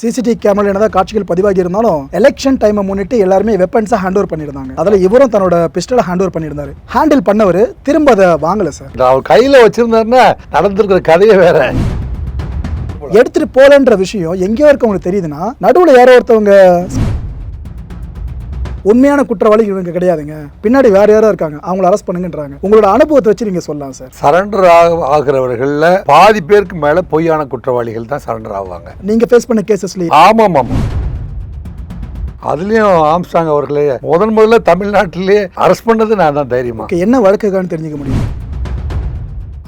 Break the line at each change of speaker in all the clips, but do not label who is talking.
CCTV camera என்னதான் காட்சிகள் பதிவாகி இருந்தாலும் எலெக்ஷன் டைமை முன்னிட்டு எல்லாருமே வெப்பன்ஸை ஹேண்ட் ஓவர் பண்ணியிருந்தாங்க. அதில் இவரும் தன்னோட பிஸ்டலை ஹேண்ட் ஓவர் பண்ணியிருந்தாரு. ஹேண்டில் பண்ணவர் திரும்ப அதை வாங்கலை சார்
அவர் கையில் வச்சிருந்தாருன்னா நடந்திருக்கிற கதையே வேற.
எடுத்துட்டு போலன்ற விஷயம் எங்கேயோ இருக்கவங்களுக்கு தெரியுதுன்னா நடுவில் யாரோ ஒருத்தவங்க உண்மையான குற்றவாளி இவங்க கிடையாதுங்க. பின்னாடி வேற யாரோ இருக்காங்க. அவங்கள அரெஸ்ட் பண்ணுங்கன்றாங்க. உங்களோட அனுபவத்தை வச்சு நீங்க சொல்லலாம் சார்
சரண்டர் ஆகிறவர்கள்ல பாதி பேருக்கு மேல பொய்யான குற்றவாளிகள் தான் சரண்டர் ஆவாங்க.
நீங்க ஃபேஸ் பண்ண கேசஸ்லயே
ஆமாம் ஆமாம் அதுலயும் ஆம்ஸ்டாங் அவர்களே முதன் முதல்ல தமிழ்நாட்டிலே அரெஸ்ட் பண்ணது நான் தான் தைரியமா.
என்ன வழக்குகான்னு தெரிஞ்சுக்க முடியும்?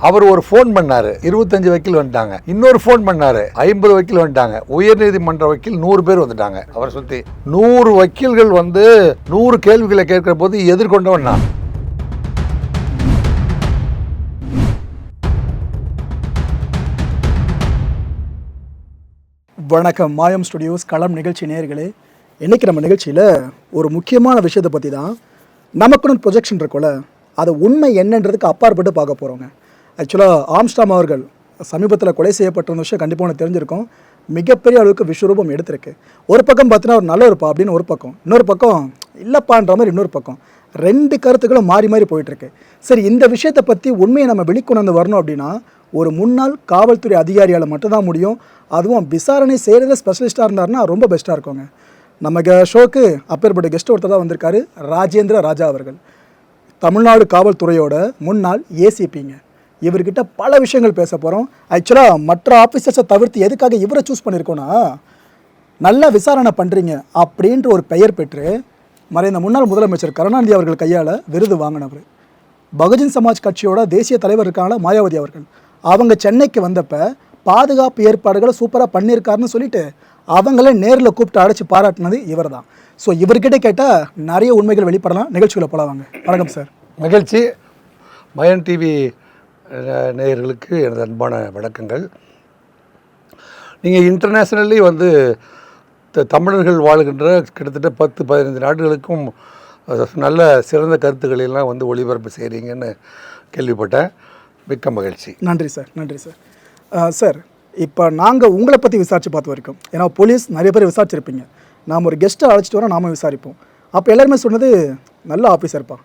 அவர் ஒரு ஃபோன் பண்ணார். இருபத்தஞ்சு வக்கீல் வந்துட்டாங்க. இன்னொரு ஃபோன் பண்ணார். ஐம்பது வக்கீல் வந்துட்டாங்க. உயர்நீதிமன்ற வக்கீல் நூறு பேர் வந்துட்டாங்க. அவரை சுற்றி நூறு வக்கீல்கள் வந்து நூறு கேள்விகளை கேட்கிற போது எதிர்கொண்டவன் நான்.
வணக்கம். மாயம் ஸ்டுடியோஸ் களம் நிகழ்ச்சி நேயர்களே. இன்றைக்கி நம்ம நிகழ்ச்சியில் ஒரு முக்கியமான விஷயத்தை பற்றி தான் நமக்குன்னு ப்ரொஜெக்ஷன் இருக்கும்ல. அது உண்மை என்னன்றதுக்கு அப்பாற்பட்டு பார்க்க போகிறோங்க ஆக்சுவலாக ஆம்ஸ்டாம் அவர்கள் சமீபத்தில் கொலை செய்யப்பட்ட விஷயம் கண்டிப்பாக ஒன்று தெரிஞ்சிருக்கும். மிகப்பெரிய அளவுக்கு விஸ்வரூபம் எடுத்திருக்கு. ஒரு பக்கம் பார்த்தீங்கன்னா ஒரு நல்ல இருப்பா அப்படின்னு ஒரு பக்கம். இன்னொரு பக்கம் இல்லைப்பான்ற மாதிரி இன்னொரு பக்கம். ரெண்டு கருத்துக்களும் மாறி மாறி போயிட்டுருக்கு. சரி இந்த விஷயத்தை பற்றி உண்மையை நம்ம வெளிக்கொண்டு வரணும் அப்படின்னா ஒரு முன்னாள் காவல்துறை அதிகாரியால் மட்டும்தான் முடியும். அதுவும் விசாரணை செய்கிறத ஸ்பெஷலிஸ்ட்டாக இருந்தார்னா ரொம்ப பெஸ்ட்டாக இருக்குங்க. நம்ம ஷோக்கு அப்பேற்பட்ட கெஸ்ட் ஒருத்தர் தான் வந்திருக்காரு ராஜேந்திர ராஜா அவர்கள். தமிழ்நாடு காவல்துறையோட முன்னாள் ஏசிபிங்க இவர்கிட்ட பல விஷயங்கள் பேச போகிறோம் ஆக்சுவலாக மற்ற ஆஃபீஸர்ஸை தவிர்த்து எதுக்காக இவரை சூஸ் பண்ணியிருக்கோன்னா நல்லா விசாரணை பண்ணுறீங்க அப்படின்ற ஒரு பெயர் பெற்று மறைந்த முன்னாள் முதலமைச்சர் கருணாநிதி அவர்கள் கையால் விருது வாங்கினவர். பகுஜன் சமாஜ் கட்சியோட தேசிய தலைவர் இருக்காங்கள மாயாவதி அவர்கள். அவங்க சென்னைக்கு வந்தப்போ பாதுகாப்பு ஏற்பாடுகளை சூப்பராக பண்ணியிருக்காருன்னு சொல்லிட்டு அவங்கள நேரில் கூப்பிட்டு அழைச்சி பாராட்டினது இவர் தான் ஸோ இவர்கிட்ட கேட்டால் நிறைய உண்மைகள் வெளிப்படலாம். நிகழ்ச்சிகளை போலவாங்க வணக்கம் சார்
மகிழ்ச்சி மயன் டிவி நேயர்களுக்கு எனது அன்பான வணக்கங்கள். நீங்கள் இன்டர்நேஷ்னலி வந்து த- தமிழர்கள் வாழுகின்ற கிட்டத்தட்ட பத்து பதினைந்து நாடுகளுக்கும் நல்ல சிறந்த கருத்துக்களெல்லாம் வந்து ஒளிபரப்பு செய்கிறீங்கன்னு கேள்விப்பட்டேன். மிக்க மகிழ்ச்சி.
நன்றி சார் நன்றி சார். சார் இப்போ நாங்கள் உங்களை பற்றி விசாரித்து பார்த்த வரைக்கும் ஏன்னா போலீஸ் நிறைய பேர் விசாரிச்சிருப்பீங்க. நாம் ஒரு கெஸ்ட்டை அழைச்சிட்டு வரோம் நாம விசாரிப்போம். அப்போ எல்லாருமே சொன்னது நல்ல ஆஃபீஸர்ப்பா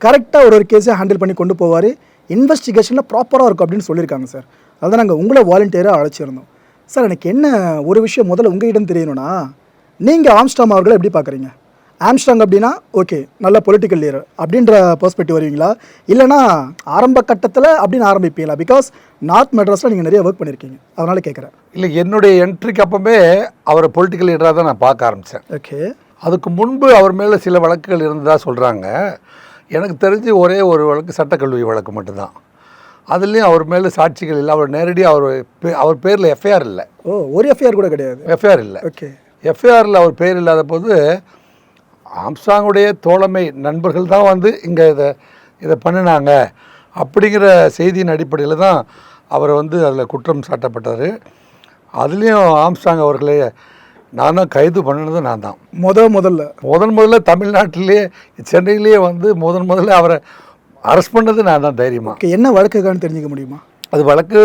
கரெக்டாக ஒரு ஒரு கேஸை ஹேண்டில் பண்ணி கொண்டு போவார். இன்வெஸ்டிகேஷனில் ப்ராப்பராக இருக்கும் அப்படின்னு சொல்லியிருக்காங்க சார் அதான் நாங்கள் உங்களை வாலண்டியராக அழைச்சிருந்தோம். சார் எனக்கு என்ன ஒரு விஷயம் முதல்ல உங்ககிட்ட தெரியணும்னா நீங்கள் ஆம்ஸ்டாம் அவர்களை எப்படி பார்க்குறீங்க? ஆம்ஸ்டாங் அப்படின்னா ஓகே நல்ல பொலிட்டிக்கல் லீடர் அப்படின்ற பெர்ஸ்பெக்டிவ் வருவீங்களா? இல்லைனா ஆரம்ப கட்டத்தில் அப்படின்னு ஆரம்பிப்பீங்களா? பிகாஸ் நார்த் மெட்ராஸில் நீங்கள் நிறைய ஒர்க் பண்ணியிருக்கீங்க அதனால் கேட்குறேன்
இல்லை என்னுடைய என்ட்ரிக்கு அப்பமே அவரை பொலிட்டிக்கல் லீடராக தான் நான் பார்க்க ஆரம்பித்தேன்
ஓகே
அதுக்கு முன்பு அவர் மேலே சில வழக்குகள் இருந்ததா சொல்கிறாங்க எனக்கு தெரிஞ்சு ஒரே ஒரு வழக்கு சட்டக்கல்லூரி வழக்கு மட்டும்தான். அதுலேயும் அவர் மேலே சாட்சிகள் இல்லை. அவர் நேரடியாக அவர் பே- அவர் பேரில் எஃப்ஐஆர் இல்லை.
ஓ ஒரு எஃப்ஐஆர் கூட கிடையாது.
எஃப்ஐஆர் இல்லை.
ஓகே.
எஃப்ஐஆரில் அவர் பேர் இல்லாத போது ஆம்சாங்குடைய தோழமை நண்பர்கள் தான் வந்து இங்கே இதை இதை பண்ணினாங்க. அப்படிங்கிற செய்தியின் அடிப்படையில் தான் அவர் வந்து அதில் குற்றம் சாட்டப்பட்டார். அதுலேயும் ஆம்சாங் அவர்களே நான் தான் கைது பண்ணினது நான் தான்.
முத முதல்ல.
முதன் முதல்ல தமிழ்நாட்டிலேயே சென்னையிலேயே வந்து முதன் முதல்ல அவரை அரெஸ்ட் பண்ணது நான் தான் தைரியமாக
என்ன வழக்குக்கான்னு தெரிஞ்சுக்க முடியுமா?
அது வழக்கு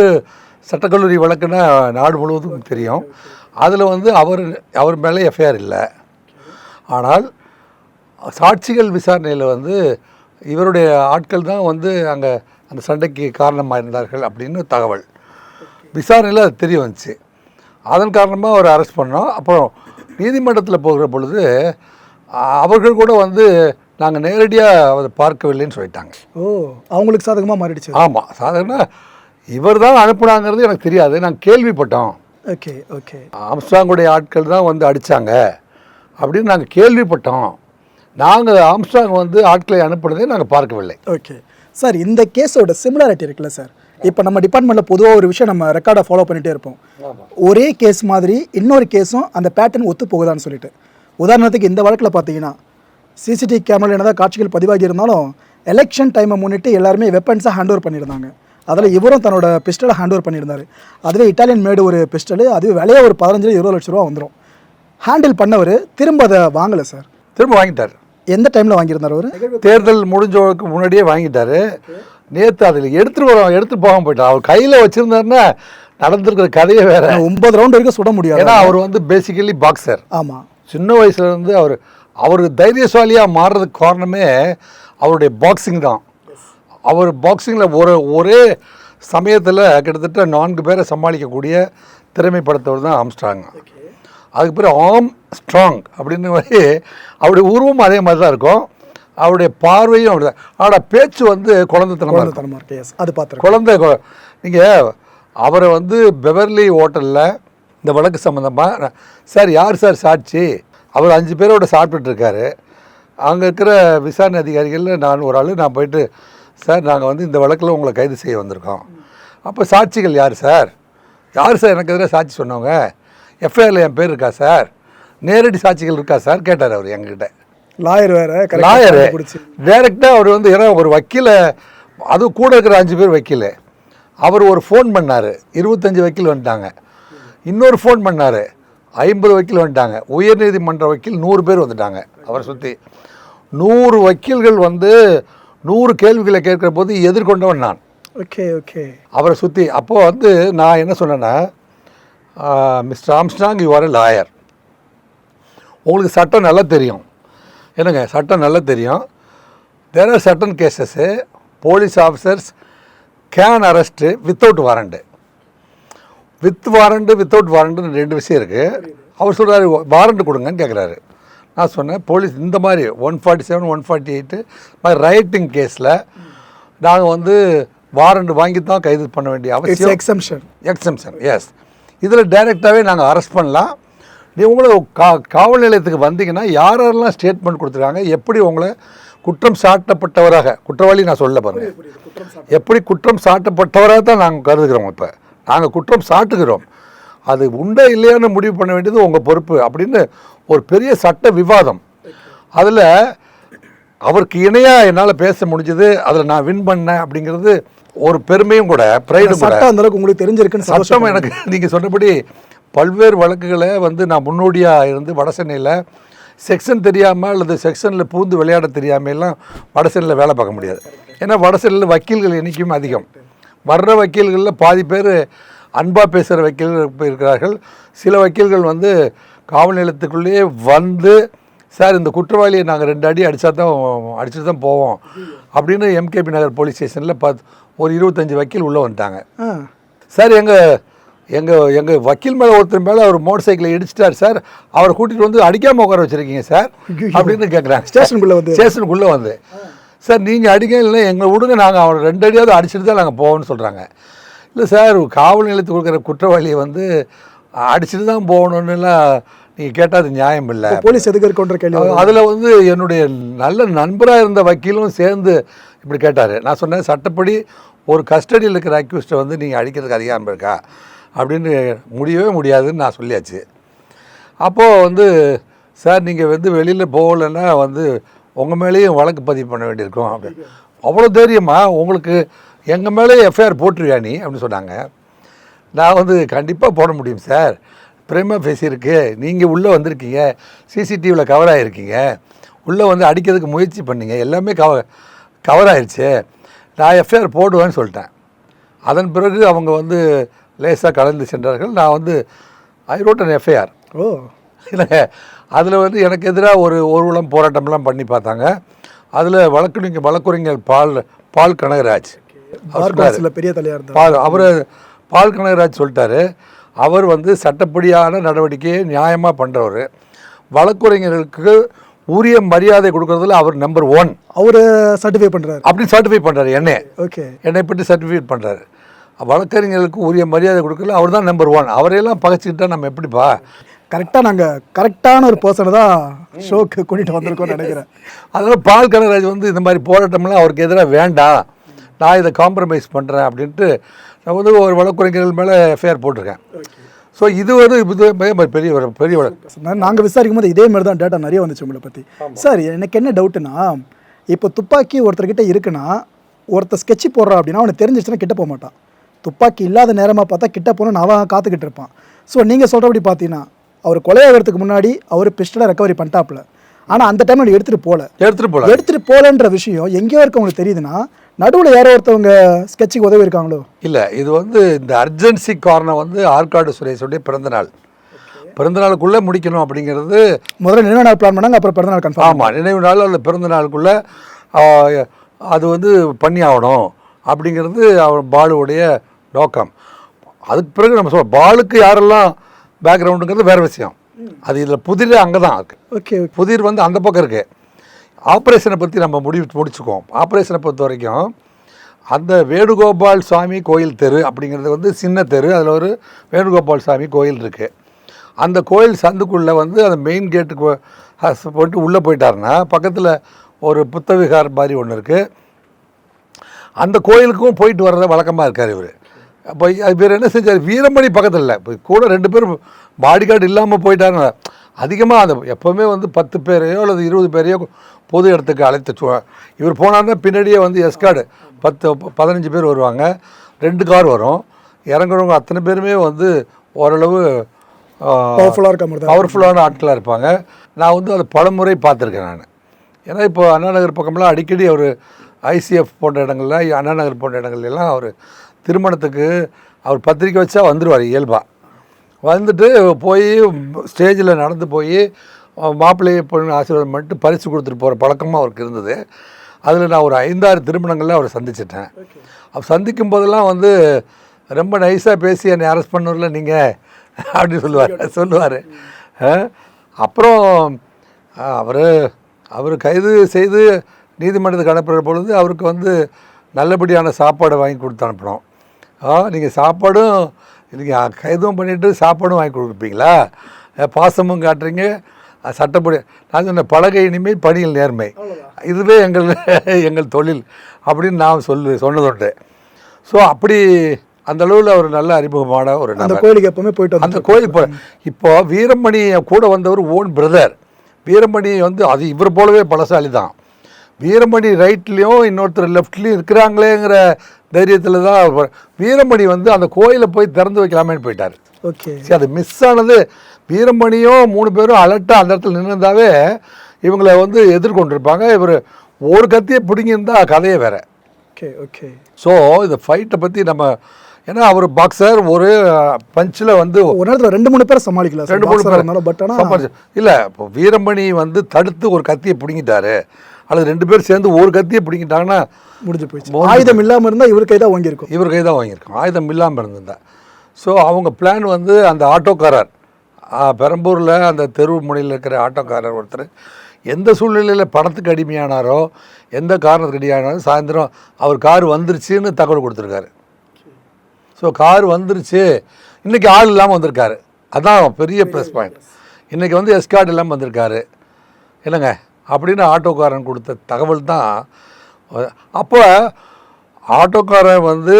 சட்டக்கல்லூரி வழக்குன்னா நாடு முழுவதும் தெரியும். அதில் வந்து அவர் அவர் மேலே எஃப்ஐஆர் இல்லை. ஆனால் சாட்சிகள் விசாரணையில் வந்து இவருடைய ஆட்கள் தான் வந்து அங்கே அந்த சண்டைக்கு காரணமாக இருந்தார்கள் அப்படின்னு தகவல். விசாரணையில் அது தெரிய வந்துச்சு. அதன் காரணமாக அவர் அரெஸ்ட் பண்ணோம். அப்புறம் நீதிமன்றத்தில் போகிற பொழுது அவர்கள் கூட வந்து நாங்கள் நேரடியாக அதை பார்க்கவில்லைன்னு சொல்லிட்டாங்க.
ஓ அவங்களுக்கு சாதகமாக மாறிடுச்சு.
ஆமாம் சாதாரண இவர் தான் அனுப்புனாங்கிறது எனக்கு தெரியாது. நாங்கள் கேள்விப்பட்டோம்.
Okay okay.
ஆம்ஸ்டாங்குடைய ஆட்கள் தான் வந்து அடித்தாங்க அப்படின்னு நாங்கள் கேள்விப்பட்டோம். நாங்கள் ஆம்ஸ்டாங் வந்து ஆட்களை அனுப்புனதை நாங்கள் பார்க்கவில்லை.
ஓகே. சார் இந்த கேஸோட சிமிலாரிட்டி இருக்குல்ல சார்? இப்போ நம்ம டிபார்ட்மெண்ட்டில் பொதுவாக ஒரு விஷயம் நம்ம ரெக்கார்டை ஃபாலோ பண்ணிகிட்டே இருப்போம். ஒரே கேஸ் மாதிரி இன்னொரு கேஸும் அந்த பேட்டர்ன் ஒத்து போகுதான்னு சொல்லிட்டு. உதாரணத்துக்கு இந்த வழக்கில் பார்த்தீங்கன்னா சிசிடிவி கேமரா என்னதான் காட்சிகள் பதிவாகி இருந்தாலும் எலெக்ஷன் டைமை முன்னிட்டு எல்லாருமே வெப்பன்ஸை ஹேண்ட் ஓவர் பண்ணியிருந்தாங்க. அதில் இவரும் தன்னோட பிஸ்டலை ஹேண்ட் ஓவர் பண்ணியிருந்தாரு. அதுவே இட்டாலியன் மேடு ஒரு பிஸ்டலு அதுவே விலையே ஒரு பதினஞ்சு இருபது லட்ச ரூபா வந்துடும் ஹேண்டில் பண்ணவர் திரும்ப அதை வாங்கலை சார்
திரும்ப வாங்கிட்டார்.
எந்த டைமில் வாங்கியிருந்தார் அவர்?
தேர்தல் முடிஞ்சவருக்கு முன்னாடியே வாங்கிட்டாரு. நேற்று அதில் எடுத்துகிட்டு வரோம் எடுத்துகிட்டு போகாம போயிட்டார் அவர் கையில் வச்சுருந்தாருன்னா நடந்திருக்கிற கதையே வேற.
ஒன்பது ரவுண்ட் வரைக்கும் சுட முடியாது.
ஏன்னா அவர் வந்து பேசிக்கலி பாக்ஸர்
ஆமாம்
சின்ன வயசுல இருந்து அவர் அவர் தைரியசாலியாக மாறுறதுக்கு காரணமே அவருடைய பாக்ஸிங் தான். அவர் பாக்ஸிங்கில் ஒரு ஒரே சமயத்தில் கிட்டத்தட்ட நான்கு பேரை சமாளிக்கக்கூடிய திறமைப்படுத்தவர் தான் ஆம்ஸ்ட்ராங் அதுக்கு பிறகு ஆம் ஸ்ட்ராங் அப்படின்னு மாதிரி அவருடைய உருவம் அதே மாதிரி தான் இருக்கும். அவருடைய பார்வையும் அப்படி தான் ஆனால் பேச்சு வந்து குழந்தைத்தனமாக இருக்கும்.
குழந்தைத்தனமா இருக்கு. எஸ் அது பார்த்துருக்கேன்.
குழந்தை நீங்கள் அவரை வந்து பெவர்லி ஹோட்டலில் இந்த வழக்கு சம்மந்தமாக சார் யார் சார் சாட்சி? அவர் அஞ்சு பேரோட சாப்பிட்டுட்டு இருக்காரு அங்கே இருக்கிற விசாரணை அதிகாரிகளில் நான் ஒரு ஆள் நான் போயிட்டு சார் நாங்கள் வந்து இந்த வழக்கில் உங்களை கைது செய்ய வந்திருக்கோம். அப்போ சாட்சிகள் யார் சார்? யார் சார்? எனக்கு எதிராக சாட்சி சொன்னவங்க. எஃப்ஐஆரில் என் பேர் இருக்கா சார்? நேரடி சாட்சிகள் இருக்கா சார்? கேட்டார் அவர் எங்ககிட்ட.
லாயர் வேற
லாயரு. டைரெக்டாக அவர் வந்து ஏன்னா ஒரு வக்கீலை அது கூட இருக்கிற அஞ்சு பேர் வக்கீல். அவர் ஒரு ஃபோன் பண்ணார். இருபத்தஞ்சு வக்கீல் வந்துட்டாங்க. இன்னொரு ஃபோன் பண்ணார். ஐம்பது வக்கீல் வந்துட்டாங்க. உயர்நீதிமன்ற வக்கீல் நூறு பேர் வந்துட்டாங்க அவரை சுற்றி நூறு வக்கீல்கள் வந்து நூறு கேள்விகளை கேட்குற போது எதிர்கொண்டவன் நான்.
Okay okay.
அவரை சுற்றி அப்போது வந்து நான் என்ன சொன்னேன்னா mister Armstrong you are a lawyer உங்களுக்கு சட்டம் நல்லா தெரியும். என்னங்க சட்டம் நல்லா தெரியும். There are certain cases police officers can arrest without warrant with warrant without வாரண்ட்டுன்னு ரெண்டு விஷயம் இருக்குது அவர் சொல்கிறாரு வாரண்ட் கொடுங்கன்னு கேட்குறாரு நான் சொன்னேன் போலீஸ் இந்த மாதிரி one forty seven one forty eight மாதிரி ரைட்டிங் கேஸில் நாங்கள் வந்து வாரண்ட் வாங்கி தான் கைது பண்ண வேண்டிய அவசியம்.
எக்ஸம்ஷன்
எக்ஸம்ஷன் எஸ் இதில் டைரெக்டாகவே நாங்கள் அரெஸ்ட் பண்ணலாம். நீ உங்களை கா காவல் நிலையத்துக்கு வந்தீங்கன்னா யார் யாரெல்லாம் ஸ்டேட்மெண்ட் கொடுத்துருக்காங்க? எப்படி உங்களை குற்றம் சாட்டப்பட்டவராக குற்றவாளி நான் சொல்ல பாருங்க. எப்படி குற்றம் சாட்டப்பட்டவராக தான் நாங்கள் கருதுகிறோம் இப்போ. நாங்கள் குற்றம் சாட்டுகிறோம். அது உண்டா இல்லையான்னு முடிவு பண்ண வேண்டியது உங்கள் பொறுப்பு அப்படின்னு ஒரு பெரிய சட்ட விவாதம். அதில் அவருக்கு இணையாக என்னால் பேச முடிஞ்சது அதில் நான் வின் பண்ணேன் அப்படிங்கிறது ஒரு பெருமையும் கூட ப்ரைடும் கூட.
அந்த அளவுக்கு உங்களுக்கு தெரிஞ்சிருக்குன்னு
சட்டம் எனக்கு நீங்கள் சொன்னபடி பல்வேறு வழக்குகளை வந்து நான் முன்னோடியாக இருந்து வடசென்னையில் செக்ஷன் தெரியாமல் அல்லது செக்ஷனில் பூந்து விளையாட தெரியாம எல்லாம் வடசென்னையில் வேலை பார்க்க முடியாது. ஏன்னா வடசென்னையில் வக்கீல்கள் எண்ணிக்கையும் அதிகம். வர்ற வக்கீல்களில் பாதி பேர் அன்பாக பேசுகிற வக்கீல்கள் இருக்கிறார்கள். சில வக்கீல்கள் வந்து காவல் நிலையத்துக்குள்ளேயே வந்து சார் இந்த குற்றவாளியை நாங்கள் ரெண்டு அடி அடித்தா தான் அடிச்சுட்டு தான் போவோம். அப்படின்னு எம்கேபி நகர் போலீஸ் ஸ்டேஷனில் பத் ஒரு இருபத்தஞ்சி வக்கீல் உள்ளே வந்துட்டாங்க. சார் எங்கள் எங்கள் எங்கள் வக்கீல் மேலே ஒருத்தர் மேலே அவர் மோட்டர் சைக்கிளை இடிச்சிட்டார் சார். அவரை கூட்டிகிட்டு வந்து அடிக்காமல் உட்கார வச்சுருக்கீங்க சார் அப்படின்னு கேட்குறாங்க
ஸ்டேஷனுக்குள்ள வந்து.
ஸ்டேஷனுக்குள்ளே வந்து. சார் நீங்கள் அடிக்க இல்லை எங்களை விடுங்க நாங்கள் அவரை ரெண்டு அடியாவது அடிச்சுட்டு தான் நாங்கள் போவோம்னு சொல்கிறாங்க இல்லை சார் காவல் நிலையத்துக்கு கொடுக்குற குற்றவாளியை வந்து அடிச்சுட்டு தான் போகணுன்னுலாம் நீங்கள் கேட்டால் அது நியாயம் இல்லை.
போலீஸ் எதுக்கு இருக்கோன்ற கேள்வி.
அதில் வந்து என்னுடைய நல்ல நண்பராக இருந்த வக்கீலும் சேர்ந்து இப்படி கேட்டார். நான் சொன்னேன் சட்டப்படி ஒரு கஸ்டடியில் இருக்கிற அக்யூஸ்ட்டை வந்து நீங்கள் அடிக்கிறதுக்கு அதிகாரம் இருக்கா? அப்படின்னு முடியவே முடியாதுன்னு நான் சொல்லியாச்சு. அப்போது வந்து சார் நீங்கள் வந்து வெளியில் போகலைன்னா வந்து உங்கள் மேலேயும் வழக்கு பதிவு பண்ண வேண்டியிருக்கும். அப்படி. அவ்வளோ தைரியமா உங்களுக்கு எங்கள் மேலே எஃப்ஐஆர் போட்டுருவியா நீ? அப்படின்னு சொன்னாங்க. நான் வந்து கண்டிப்பாக போட முடியும் சார். பிரேமா பேசியிருக்கு நீங்கள் உள்ளே வந்திருக்கீங்க. சிசிடிவியில் கவர் ஆகிருக்கீங்க உள்ளே வந்து அடிக்கிறதுக்கு முயற்சி பண்ணீங்க. எல்லாமே கவ கவர் ஆயிடுச்சு நான் எஃப்ஐஆர் போடுவேன்னு சொல்லிட்டேன். அதன் பிறகு அவங்க வந்து லேசாக கலந்து சென்றார்கள். நான் வந்து ஐ ரோட் அன் எஃப்ஐஆர்
ஓ.
இல்லைங்க அதில் வந்து எனக்கு எதிராக ஒரு ஊர்வலம் போராட்டம்லாம் பண்ணி பார்த்தாங்க. அதில் வழக்கறிஞர் வழக்குரைஞர் பால் பால் கனகராஜ். அவர்
பெரிய இருந்தார்.
பால் அவர் பால் கனகராஜ் சொல்லிட்டாரு. அவர் வந்து சட்டப்படியான நடவடிக்கையை நியாயமாக பண்ணுறவர் வழக்குரைஞர்களுக்கு உரிய மரியாதை கொடுக்கறதுல அவர் நம்பர் ஒன்
அவரு சர்டிஃபை பண்றாரு.
அப்படி சர்டிஃபை பண்ணுறாரு என்னை.
ஓகே.
என்னை பற்றி சர்டிஃபிகேட் பண்ணுறாரு வழக்கறிஞர்களுக்கு உரிய மரியாதை கொடுக்கல அவர் தான் நம்பர் ஒன் அவரையெல்லாம் பகைச்சிக்கிட்டா நம்ம எப்படிப்பா?
கரெக்டாக நாங்கள் கரெக்டான ஒரு பர்சனை தான் ஷோக்கு கூட்டிகிட்டு வந்திருக்கோம்னு நினைக்கிறேன்.
அதனால் பால் கனகராஜ் வந்து இந்த மாதிரி போராட்டம்லாம் அவருக்கு எதிராக வேண்டாம் நான் இதை காம்ப்ரமைஸ் பண்ணுறேன் அப்படின்ட்டு நான் வந்து ஒரு வழக்குரைஞர்கள் மேலே எஃப்ஐஆர் போட்டிருக்கேன். ஸோ இது வந்து இது பெரிய ஒரு பெரிய வழக்கு
நாங்கள் விசாரிக்கும் போது இதே மாதிரி தான் டேட்டா நிறைய வந்துச்சு உங்களை பற்றி சார் எனக்கு என்ன டவுட்டுனா இப்போ துப்பாக்கி ஒருத்தர்கிட்ட இருக்குன்னா ஒருத்தர் ஸ்கெட்ச் போடுறான் அப்படின்னா அவனுக்கு தெரிஞ்சிச்சுன்னா கிட்ட போக மாட்டான். துப்பாக்கி இல்லாத நேரமாக பார்த்தா கிட்ட போகணும்னு அவன் காத்துக்கிட்டு இருப்பான். ஸோ நீங்கள் சொல்கிறபடி பார்த்தீங்கன்னா அவர் கொலையாகிறதுக்கு முன்னாடி அவர் பிஸ்டலை ரெக்கவரி பண்ணிட்டாப்புல. ஆனால் அந்த டைம் எடுத்துகிட்டு போகல
எடுத்துகிட்டு போகலாம்
எடுத்துகிட்டு போகலன்ற விஷயம் எங்கேயோ இருக்கவங்களுக்கு தெரியுதுன்னா நடுவில் யாரோ ஒருத்தவங்க ஸ்கெட்சுக்கு உதவி இருக்காங்களோ?
இல்லை இது வந்து இந்த அர்ஜென்சி காரணம் வந்து ஆற்காடு சுரேஷுடைய பிறந்தநாள் பிறந்தநாளுக்குள்ளே முடிக்கணும் அப்படிங்கிறது
முதல்ல நினைவு நாள் பிளான் பண்ணாங்க அப்புறம் பிறந்த நாள் கன்ஃபார்ம்
ஆமாம் நினைவு நாள் அந்த பிறந்த நாளுக்குள்ளே அது வந்து பண்ணி ஆகணும் அப்படிங்கிறது அவர் பாலுவுடைய நோக்கம் அதுக்கு பிறகு நம்ம சொல்ல பாலுக்கு யாரெல்லாம் பேக்ரவுண்டுங்கிறது வேறு விஷயம். அது இதில் புதிர் அங்கே தான் இருக்குது
ஓகே.
புதிர் வந்து அந்த பக்கம் இருக்குது ஆப்ரேஷனை பற்றி நம்ம முடிவு முடிச்சுக்குவோம். ஆப்ரேஷனை பொறுத்த வரைக்கும் அந்த வேணுகோபால் சுவாமி கோயில் தெரு அப்படிங்கிறது வந்து சின்ன தெரு. அதில் ஒரு வேணுகோபால் சுவாமி கோயில் இருக்குது அந்த கோயில் சந்துக்குள்ளே வந்து அந்த மெயின் கேட்டுக்கு போட்டு உள்ளே போயிட்டாருன்னா பக்கத்தில் ஒரு புத்தவிகார் மாதிரி ஒன்று இருக்குது அந்த கோயிலுக்கும் போயிட்டு வர்றத வழக்கமாக இருக்கார் இவர். அப்போ இவர் என்ன செஞ்சார்? வீரமணி பக்கத்தில். இல்லை இப்போ கூட ரெண்டு பேரும் பாடி கார்டு இல்லாமல் போயிட்டாருன்னு அதிகமாக அந்த எப்போவுமே வந்து பத்து பேரையோ அல்லது இருபது பேரையோ பொது இடத்துக்கு அழைத்து இவர் போனாருன்னா பின்னாடியே வந்து எஸ்கார்டு பத்து பதினஞ்சு பேர் வருவாங்க. ரெண்டு கார் வரும். இறங்குறவங்க அத்தனை பேருமே வந்து ஓரளவு
பவர்ஃபுல்லாக இருக்க
பவர்ஃபுல்லான ஆட்களாக இருப்பாங்க. நான் வந்து அதை பலமுறை பார்த்துருக்கேன் நான். ஏன்னா இப்போ அண்ணா நகர் பக்கம்லாம் அடிக்கடி அவர் ஐசிஎஃப் போன்ற இடங்கள்ல அண்ணா நகர் போன்ற இடங்கள்ல எல்லாம் அவர் திருமணத்துக்கு அவர் பத்திரிக்கை வச்சா வந்துடுவார் இயல்பாக வந்துட்டு போய் ஸ்டேஜில் நடந்து போய் மாப்பிள்ளையை பொண்ணு ஆசீர்வாதம் பண்ணிட்டு பரிசு கொடுத்துட்டு போகிற பழக்கமாக அவருக்கு இருந்தது. அதில் நான் ஒரு ஐந்தாறு திருமணங்களில் அவரை சந்திச்சிட்டேன். அவர் சந்திக்கும் போதெல்லாம் வந்து ரொம்ப நைஸாக பேசி என்னை அரெஸ்ட் பண்ணூரில் நீங்கள் அப்படின்னு சொல்லுவார் சொல்லுவார். அப்புறம் அவர் அவர் கைது செய்து நீதிமன்றத்துக்கு அனுப்புகிற பொழுது அவருக்கு வந்து நல்லபடியான சாப்பாடு வாங்கி கொடுத்து அனுப்பினோம். நீங்கள் சாப்பாடும் நீங்கள் கைதும் பண்ணிவிட்டு சாப்பாடும் வாங்கி கொடுப்பீங்களா? பாசமும் காட்டுறீங்க. சட்டப்படி நான் சொன்னேன் பலகை இனிமை பணியில் நேர்மை. இதுவே எங்கள் எங்கள் தொழில் அப்படின்னு நான் சொல்லு சொன்னதுண்டு. ஸோ அப்படி அந்த அளவில் ஒரு நல்ல அறிமுகமான ஒரு
அந்த கோயிலுக்கு எப்பவுமே போயிட்டு
அந்த கோயில் இப்போ இப்போ வீரமணி கூட வந்தவர் ஓன் பிரதர். வீரமணி வந்து அது இவர் போலவே பலசாலி தான் வீரமணி ரைட்லேயும் இன்னொருத்தர் லெஃப்ட்லேயும் இருக்கிறாங்களேங்கிற தைரியத்தில் தான் வீரமணி வந்து அந்த கோயிலை போய் திறந்து வைக்கலாமேன்னு போயிட்டார்.
ஓகே.
சரி அது மிஸ் ஆனது. வீரமணியும் மூணு பேரும் அலர்ட்டாக அந்த இடத்துல நின்றுந்தாவே இவங்களை வந்து எதிர்கொண்டிருப்பாங்க. இவர் ஒரு கத்தியை பிடுங்கியிருந்தா கதையே வேற.
Okay okay.
ஸோ இந்த ஃபைட்டை பற்றி நம்ம ஏன்னா அவர் பாக்ஸர் ஒரு பஞ்சில் வந்து
ஒரு நேரத்தில் ரெண்டு மூணு பேரை சமாளிக்கலாம்
ரெண்டு மூணு பேர்
பட் ஆனால்
இல்லை இப்போ வீரமணி வந்து தடுத்து ஒரு கத்தியை பிடுங்கிட்டாரு. அல்லது ரெண்டு பேர் சேர்ந்து ஒரு கத்தியை பிடுங்கிட்டாங்கன்னா
முடிஞ்சு போயிடுச்சு. ஆயுதம் இல்லாமல் இருந்தால் இவர் கைதான் வாங்கியிருக்கும்.
இவர் கை தான் வாங்கியிருக்கோம். ஆயுதம் இல்லாமல் இருந்திருந்தா. ஸோ அவங்க பிளான் வந்து அந்த ஆட்டோக்காரர் பெரம்பூரில் அந்த தெரு முனையில் இருக்கிற ஆட்டோக்காரர் ஒருத்தர் எந்த சூழ்நிலையில் பணத்துக்கு அடிமையானாரோ எந்த காரணத்துக்கு அடிமையானாரோ சாயந்தரம் அவர் கார் வந்துருச்சுன்னு தகவல் கொடுத்துருக்காரு. ஸோ கார் வந்துருச்சு. இன்றைக்கி ஆள் இல்லாமல் வந்திருக்காரு. அதான் பெரிய ப்ளஸ் பாயிண்ட் இன்றைக்கி வந்து எஸ்கார்ட் இல்லாமல் வந்திருக்காரு. இல்லைங்க அப்படின்னு ஆட்டோக்காரன் கொடுத்த தகவல் தான் அப்போ ஆட்டோக்காரன் வந்து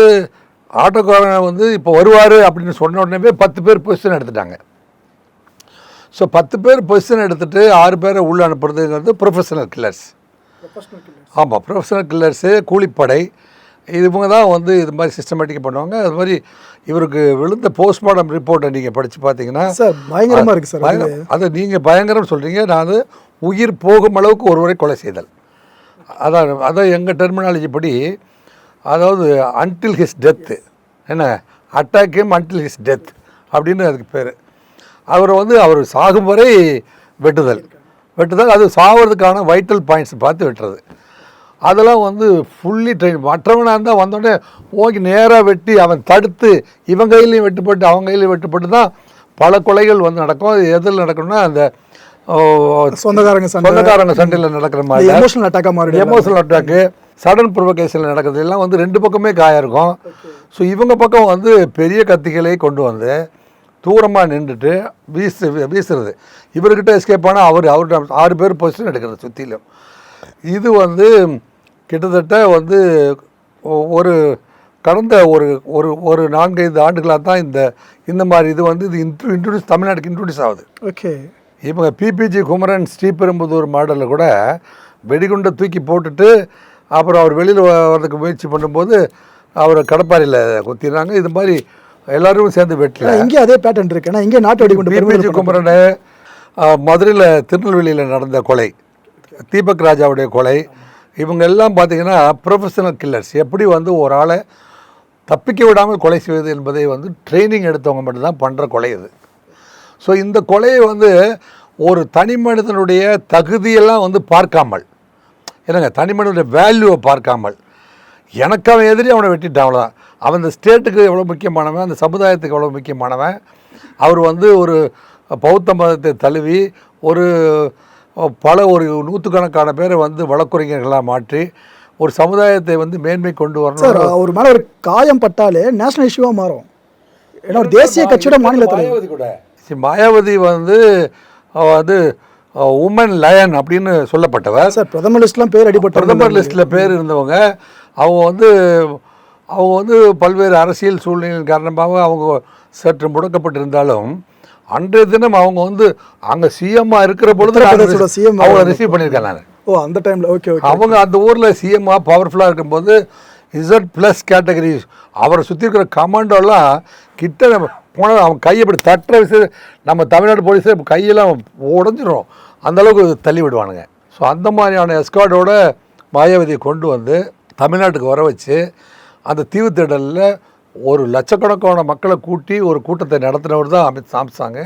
ஆட்டோக்காரன் வந்து இப்போ வருவார் அப்படின்னு சொன்ன உடனே பத்து பேர் பொசிஷன் எடுத்துட்டாங்க. ஸோ பத்து பேர் பொசிஷன் எடுத்துட்டு ஆறு பேரை உள்ள அனுப்புறதுங்கிறது ப்ரொஃபஷனல் கில்லர்ஸ் ஆமாம் ப்ரொஃபஷனல் கில்லர்ஸு கூலிப்படை. இவங்க தான் வந்து இது மாதிரி சிஸ்டமேட்டிக்காக பண்ணுவாங்க. அது மாதிரி இவருக்கு விழுந்த போஸ்ட்மார்ட்டம் ரிப்போர்ட்டை நீங்கள் படித்து பார்த்தீங்கன்னா
சார் பயங்கரமாக இருக்குது சார் அது.
நீங்கள் பயங்கரம் சொல்கிறீங்க நான் அது உயிர் போகும் அளவுக்கு ஒருவரை கொலை செய்தல். அதான் அதான் எங்கள் டெர்மினாலஜி படி அதாவது அன்டில் ஹிஸ் டெத்து என்ன? Attack him until his death அப்படின்னு அதுக்கு பேர். அவரை வந்து அவர் சாகும் வரை வெட்டுதல். வெட்டுதல் அது சாகிறதுக்கான வைட்டல் பாயிண்ட்ஸ் பார்த்து வெட்டுறது. அதெல்லாம் வந்து ஃபுல்லி ட்ரெயின் மற்றவனாக இருந்தால் வந்தோடனே ஓகே நேராக வெட்டி அவன் தடுத்து இவன் கையிலையும் வெட்டுப்பட்டு அவன் கையிலையும் வெட்டுப்பட்டு தான் பல கொலைகள் வந்து நடக்கும். அது எதில் நடக்கணும்னா அந்த
சொந்தக்காரங்க சண்டை.
சொந்தக்காரங்க சண்டையில் நடக்கிற மாதிரி.
எமோஷனல் அட்டாக்காக மாறிடும்
எமோஷனல் அட்டாக்கு சடன் ப்ரொவகேஷனில் நடக்கிறது எல்லாம் வந்து ரெண்டு பக்கமே காயம் இருக்கும். ஸோ இவங்க பக்கம் வந்து பெரிய கத்திகளை கொண்டு வந்து தூரமாக நின்றுட்டு வீசு வீசுறது. இவர்கிட்ட எஸ்கேப் ஆனால் அவர் அவர் ஆறு பேர் பொசிஷன் எடுக்கிறது சுற்றிலும் இது வந்து கிட்டத்தட்ட வந்து ஒரு கடந்த ஒரு ஒரு ஒரு நான்கைந்து ஆண்டுகளாக தான் இந்த இந்த மாதிரி இது வந்து இது இன்ட்ரோ இன்ட்ரடியூஸ் தமிழ்நாட்டுக்கு இன்ட்ரடியூஸ் ஆகுது.
ஓகே
இவங்க பிபிஜி குமரன் ஸ்ரீபெரும்புதூர் மாடலில் கூட வெடிகுண்டை தூக்கி போட்டுட்டு அப்புறம் அவர் வெளியில் வர்றதுக்கு முயற்சி பண்ணும்போது அவரை கடப்பாறையில் குத்திடுறாங்க. இது மாதிரி எல்லாரும் சேர்ந்து வெட்டல.
இங்கே அதே பேட்டர்ன் இருக்கு. ஏன்னா இங்கே நாட்டு வெடி கொண்டு
பிபிஜி குமரன் மதுரையில் திருநெல்வேலியில் நடந்த கொலை தீபக் ராஜாவுடைய கொலை இவங்க எல்லாம் பார்த்தீங்கன்னா ப்ரொஃபஷனல் கில்லர்ஸ் எப்படி வந்து ஒரு ஆளை தப்பிக்க விடாமல் கொலை செய்வது என்பதை வந்து ட்ரைனிங் எடுத்தவங்க மட்டும்தான் பண்ணுற கொலை இது. ஸோ இந்த கொலையை வந்து ஒரு தனி மனிதனுடைய தகுதியெல்லாம் வந்து பார்க்காமல் என்னங்க தனி மனிதனுடைய வேல்யூவை பார்க்காமல் எனக்கு அவன் எதிரி அவனை வெட்டிட்டான் அவ்வளோதான் அவன் இந்த ஸ்டேட்டுக்கு எவ்வளோ முக்கியமானவன் அந்த சமுதாயத்துக்கு எவ்வளோ முக்கியமானவன் அவர் வந்து ஒரு பௌத்த மதத்தை தழுவி ஒரு பல ஒரு நூற்றுக்கணக்கான பேரை வந்து வழக்குரைஞர்களாக மாற்றி ஒரு சமுதாயத்தை வந்து மேன்மை கொண்டு வரணும்.
சார் அவர் மேலே ஒரு காயம் பட்டாலே நேஷனல் இஷ்யூவாக மாறும். ஏன்னா ஒரு தேசிய கட்சியோட மாநில தலைவர்
மாயாவதி கூட. மாயாவதி வந்து வந்து உமன் லயன் அப்படின்னு சொல்லப்பட்டவர்.
சார் பிரதமர் லிஸ்ட்லாம் பேர் அடிபட்டு
பிரதமர் லிஸ்ட்டில் பேர் இருந்தவங்க. அவங்க வந்து அவங்க வந்து பல்வேறு அரசியல் சூழ்நிலையின் காரணமாக அவங்க சற்று முடக்கப்பட்டிருந்தாலும் அன்றைய தினம் அவங்க வந்து அங்கே சிஎம்மாக இருக்கிற பொழுது
CM
அவங்கள ரிசீவ் பண்ணியிருக்கேன் நான்.
ஓ அந்த டைமில் ஓகே ஓகே
அவங்க அந்த ஊரில் சிஎம்மாக பவர்ஃபுல்லாக இருக்கும்போது இசட் ப்ளஸ் கேட்டகரி அவரை சுற்றி இருக்கிற கமாண்டோலாம் கிட்ட போனால் அவன் கையை இப்படி தட்டுற விஷயம் நம்ம தமிழ்நாடு போலீஸே கையெல்லாம் உடஞ்சிரும். அந்த அளவுக்கு தள்ளி விடுவானுங்க. ஸோ அந்த மாதிரியான எஸ்கார்டோட மாயாவதியை கொண்டு வந்து தமிழ்நாட்டுக்கு வர வச்சு அந்த தீவு தேடலில் ஒரு லட்சக்கணக்கான மக்களை கூட்டி ஒரு கூட்டத்தை நடத்தினவர் தான் அமித் சாம்சாங்க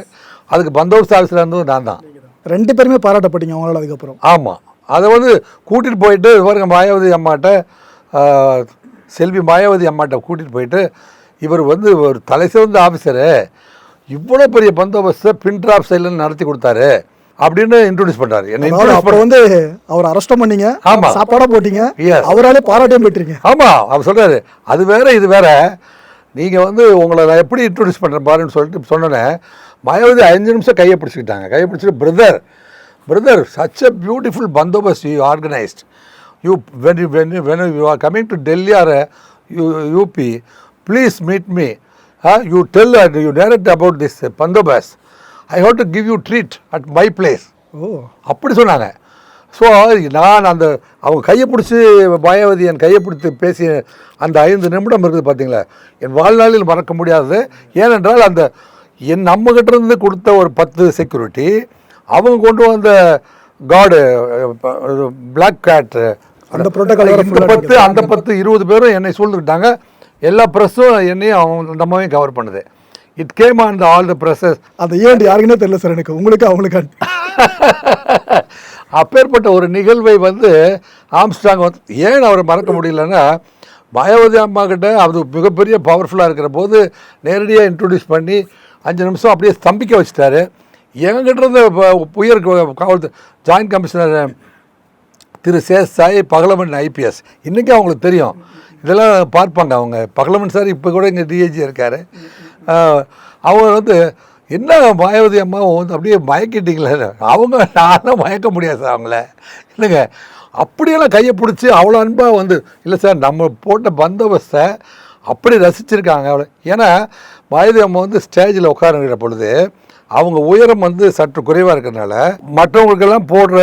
அதுக்கு பந்தோபஸ்து ஆஃபீஸில் இருந்தது நான் தான்.
ரெண்டு பேருமே பாராட்டப்பட்டீங்க அவங்களால அதுக்கப்புறம்.
ஆமாம் அதை வந்து கூட்டிகிட்டு போயிட்டு இது பாருங்க மாயாவதி அம்மாட்ட செல்வி மாயாவதி அம்மாட்ட கூட்டிகிட்டு போயிட்டு இவர் வந்து ஒரு தலை சிறந்த ஆஃபீஸரு இவ்வளோ பெரிய பந்தோபஸ்தை பின் ட்ராப் சைடில் நடத்தி கொடுத்தாரு அப்படின்னு இன்ட்ரோடியூஸ் பண்ணுறாரு என்ன
அதாவது
introduce
அப்போ வந்து அவர் அரெஸ்டும் பண்ணீங்க.
ஆமா.
சாப்பாடா போட்டீங்க. அவராலே பாராட்டியும் பெற்றீங்க
ஆமாம் அவர் சொல்கிறாரு அது வேற இது வேற. நீங்கள் வந்து உங்களை நான் எப்படி இன்ட்ரோடியூஸ் பண்ணுறேன் பாருன்னு சொல்லிட்டு சொன்னோன்னே மாயாவதி அஞ்சு நிமிஷம் கையை பிடிச்சிக்கிட்டாங்க. கையை பிடிச்சிட்டு brother brother such a beautiful bandobast you organised you when you when when you are coming to Delhi are you UP please meet me you tell you direct about this bandobast I have to give you treat at my place
oh.
அப்படி சொன்னாங்க. So நான் அந்த அவங்க கையை பிடிச்சி மாயாவதி என் கையை பிடித்து பேசிய அந்த ஐந்து நிமிடம் இருக்குது பார்த்தீங்களா? என் வாழ்நாளில் மறக்க முடியாதது. ஏனென்றால் அந்த என் நம்மகிட்ட இருந்து கொடுத்த ஒரு பத்து செக்யூரிட்டி அவங்க கொண்டு வந்த காடு பிளாக் கேட்
அந்த
இந்த
full-ஆ
பத்து அந்த பத்து இருபது பேரும் என்னை சூழ்ந்துக்கிட்டாங்க. எல்லா ப்ரெஸ்ஸும் என்னையும் அவங்க நம்மவையும் கவர் பண்ணுது. It came on the all the presses
அந்த ஈவெண்ட் யாருக்குன்னே தெரியல சார் எனக்கு. உங்களுக்கு அவங்களுக்கு?
அப்பேற்பட்ட ஒரு நிகழ்வை வந்து ஆம்ஸ்டாங் வந்து ஏன் அவரை மறக்க முடியலன்னா மாயாவதி அம்மா கிட்ட அது மிகப்பெரிய பவர்ஃபுல்லாக இருக்கிற போது நேரடியாக இன்ட்ரடியூஸ் பண்ணி அஞ்சு நிமிஷம் அப்படியே ஸ்தம்பிக்க வச்சுட்டாரு. எங்ககிட்ட இருந்த ப- உயர் க- காவல் ஜாயின்ட் கமிஷனர் திரு சேஷ் சாய் பகலமன் ஐபிஎஸ். இன்றைக்கி அவங்களுக்கு தெரியும். இதெல்லாம் பார்ப்பாங்க அவங்க. பகலமன் சார் இப்போ கூட இங்கே டிஏஜி இருக்கார். அவர் வந்து என்ன மாயாவதி அம்மாவும் வந்து அப்படியே மயக்கிட்டீங்களே? அவங்க நானும் மயக்க முடியாது சார் அவங்கள. இல்லைங்க. அப்படியெல்லாம் கையை பிடிச்சி அவ்வளோ அன்பாக வந்து இல்லை சார் நம்ம போட்ட பந்தோபஸ்தை அப்படி ரசிச்சிருக்காங்க அவ்வளோ ஏன்னா மாயாவதி அம்மா வந்து ஸ்டேஜில் உட்காருங்கிற பொழுது அவங்க உயரம் வந்து சற்று குறைவாக இருக்கிறதுனால மற்றவங்களுக்கெல்லாம் போடுற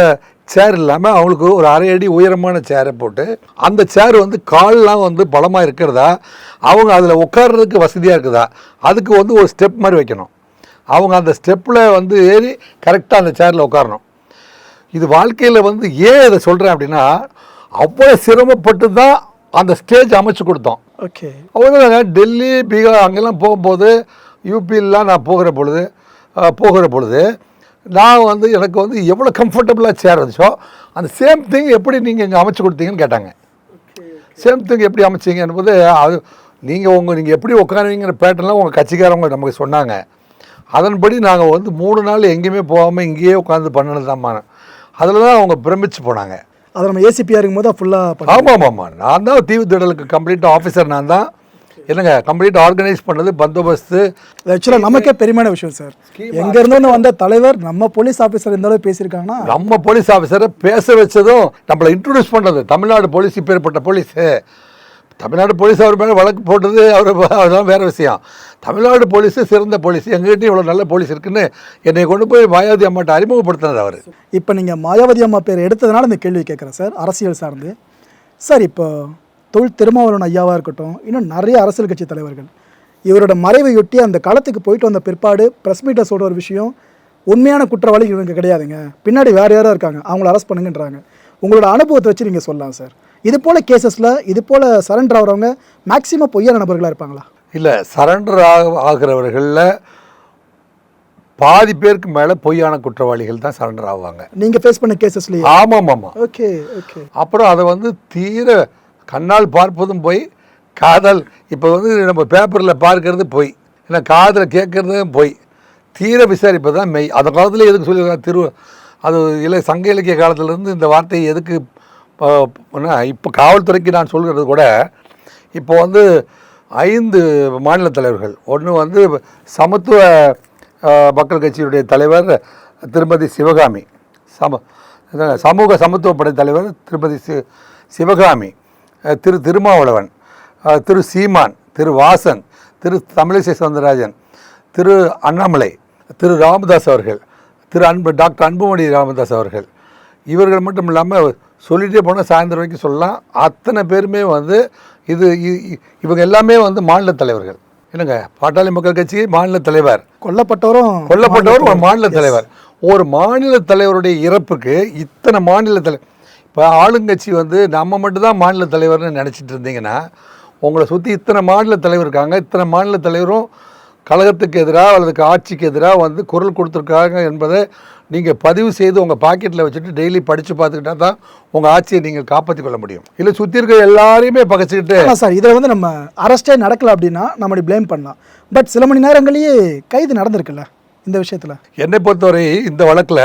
சேர் இல்லாமல் அவங்களுக்கு ஒரு அரை அடி உயரமான சேரை போட்டு அந்த சேர் வந்து கால்லாம் வந்து பலமாக இருக்கிறதா? அவங்க அதில் உட்கார்றதுக்கு வசதியாக இருக்குதா? அதுக்கு வந்து ஒரு ஸ்டெப் மாதிரி வைக்கணும். அவங்க அந்த ஸ்டெப்பில் வந்து ஏறி கரெக்டாக அந்த சேரில் உட்காரணும். இது வாழ்க்கையில் வந்து ஏன் இதை சொல்கிறேன் அப்படின்னா அவ்வளோ சிரமப்பட்டு தான் அந்த ஸ்டேஜ் அமைச்சு கொடுத்தோம்.
ஓகே
அவங்க டெல்லி பீகார் அங்கெல்லாம் போகும்போது யூபிலாம் நான் போகிற பொழுது போகிற பொழுது நான் வந்து எனக்கு வந்து எவ்வளோ கம்ஃபர்டபுளாக சேர் இருந்துச்சோ அந்த சேம் திங் எப்படி நீங்கள் இங்கே அமைச்சு கொடுத்தீங்கன்னு கேட்டாங்க. சேம் திங் எப்படி அமைச்சீங்க என்பது அது நீங்கள் உங்கள் நீங்கள் எப்படி உட்காருவீங்கிற பேட்டர்லாம் உங்கள் கட்சிக்காரவங்க நமக்கு சொன்னாங்க. அதன்படி நாங்கள் வந்து மூணு நாள் எங்கேயுமே போகாமல் இங்கேயே உட்காந்து பண்ணினதாம்மா அதில் தான் அவங்க பிரமிச்சு போனாங்க.
அதை நம்ம ஏசிபியாக இருக்கும்போது ஃபுல்லாக
ஆமாம் ஆமாம் நான் தான் தீவு திடலுக்கு கம்ப்ளீட் ஆஃபீஸர் நான் தான். என்னங்க கம்ப்ளீட் ஆர்கனைஸ் பண்ணது பந்தோபஸ்து?
ஆக்சுவலாக நமக்கே பெருமையான விஷயம் சார் எங்க இருந்தோன்னு வந்த தலைவர் நம்ம போலீஸ் ஆஃபீஸர் இந்த அளவு பேசியிருக்காங்கன்னா
நம்ம போலீஸ் ஆஃபீஸரை பேச வச்சதும் நம்மளை இன்ட்ரடியூஸ் பண்ணது தமிழ்நாடு போலீஸ் இப்பேற்பட்ட போலீஸு தமிழ்நாடு போலீஸ் அவர் மேலே வழக்கு போட்டது அவர் அதெல்லாம் வேறு விஷயம். தமிழ்நாடு போலீஸு சிறந்த போலீஸ் எங்ககிட்டயும் இவ்வளோ நல்ல போலீஸ் இருக்குன்னு என்னை கொண்டு போய் மாயாவதி அம்மாட்ட அறிமுகப்படுத்தினது அவர்.
இப்போ நீங்கள் மாயாவதி அம்மா பேர் எடுத்ததுனால இந்த கேள்வி கேட்குறேன் சார் அரசியல் சார்ந்து. சார் இப்போ தொல் திருமாவளவன் ஐயாவாக இருக்கட்டும் இன்னும் நிறைய அரசியல் கட்சி தலைவர்கள். இவரோட மறைவையொட்டி அந்த களத்துக்கு போயிட்டு வந்த பிற்பாடு ப்ரெஸ் மீட்டை சொல்கிற ஒரு விஷயம் உண்மையான குற்றவாளி இவங்க கிடையாதுங்க. பின்னாடி வேறு யாரோ இருக்காங்க அவங்கள அரெஸ்ட் பண்ணுங்கன்றாங்க. உங்களோட அனுபவத்தை வச்சு நீங்கள் சொல்லலாம் சார் இது போல் கேசஸில் இது போல் சரண்டர் ஆகிறவங்க மேக்ஸிமம் பொய்யான நபர்களாக இருப்பாங்களா?
இல்லை சரண்டர் ஆக ஆகிறவர்களில் பாதி பேருக்கு மேலே பொய்யான குற்றவாளிகள் தான் சரண்டர் ஆவாங்க.
நீங்கள் ஃபேஸ் பண்ண கேசஸ்லேயே
ஆமாம் ஆமாம்
ஓகே ஓகே
அப்புறம் அதை வந்து தீர கண்ணால் பார்ப்பதும் போய் காதல். இப்போ வந்து நம்ம பேப்பரில் பார்க்கறது பொய். இல்லை காதில் கேட்குறதும் பொய். தீர விசாரிப்பது தான் மெய். அந்த காலத்தில் எதுக்கு சொல்லியிருக்காங்க? திரு அது இல்லை சங்க இலக்கிய காலத்திலேருந்து இந்த வார்த்தையை எதுக்கு இப்போ காவல்துறைக்கு நான் சொல்கிறது கூட இப்போ வந்து ஐந்து மாநில தலைவர்கள். ஒன்று வந்து சமத்துவ மக்கள் கட்சியினுடைய தலைவர் திருமதி சிவகாமி. சம சமூக சமத்துவப்படை தலைவர் திருமதி சி சிவகாமி. திரு திருமாவளவன் திரு சீமான் திரு வாசன் திரு தமிழிசை சவுந்தரராஜன் திரு அண்ணாமலை திரு ராமதாஸ் அவர்கள் திரு அன்பு டாக்டர் அன்புமணி ராமதாஸ் அவர்கள். இவர்கள் மட்டும் இல்லாமல் சொல்லிகிட்டே போனால் சாயந்தரம் வரைக்கும் சொல்லலாம். அத்தனை பேருமே வந்து இது இவங்க எல்லாமே வந்து மாநில தலைவர்கள். என்னங்க பாட்டாளி மக்கள் கட்சி மாநில தலைவர்.
கொல்லப்பட்டவரும்
கொல்லப்பட்டவர் ஒரு மாநில தலைவர். ஒரு மாநில தலைவருடைய இறப்புக்கு இத்தனை மாநில தலை இப்போ ஆளுங்கட்சி வந்து நம்ம மட்டும்தான் மாநில தலைவர்னு நினச்சிட்டு இருந்தீங்கன்னா உங்களை சுற்றி இத்தனை மாநில தலைவர் இருக்காங்க. இத்தனை மாநில தலைவரும் கழகத்துக்கு எதிராக அல்லது ஆட்சிக்கு எதிராக வந்து குரல் கொடுத்துருக்காங்க என்பதை நீங்கள் பதிவு செய்து உங்கள் பாக்கெட்டில் வச்சுட்டு டெய்லி படித்து பார்த்துக்கிட்டா தான் உங்கள் ஆட்சியை நீங்கள் காப்பாற்றிக் கொள்ள முடியும். இல்லை சுற்றி இருக்க எல்லாரையுமே பகச்சிக்கிட்டு
சார் இதில் வந்து நம்ம அரெஸ்டே நடக்கல அப்படின்னா நம்ம ப்ளேம் பண்ணலாம். பட் சில மணி நேரங்களையே கைது நடந்திருக்குல்ல இந்த விஷயத்தில்?
என்னை பொறுத்தவரை இந்த வழக்கில்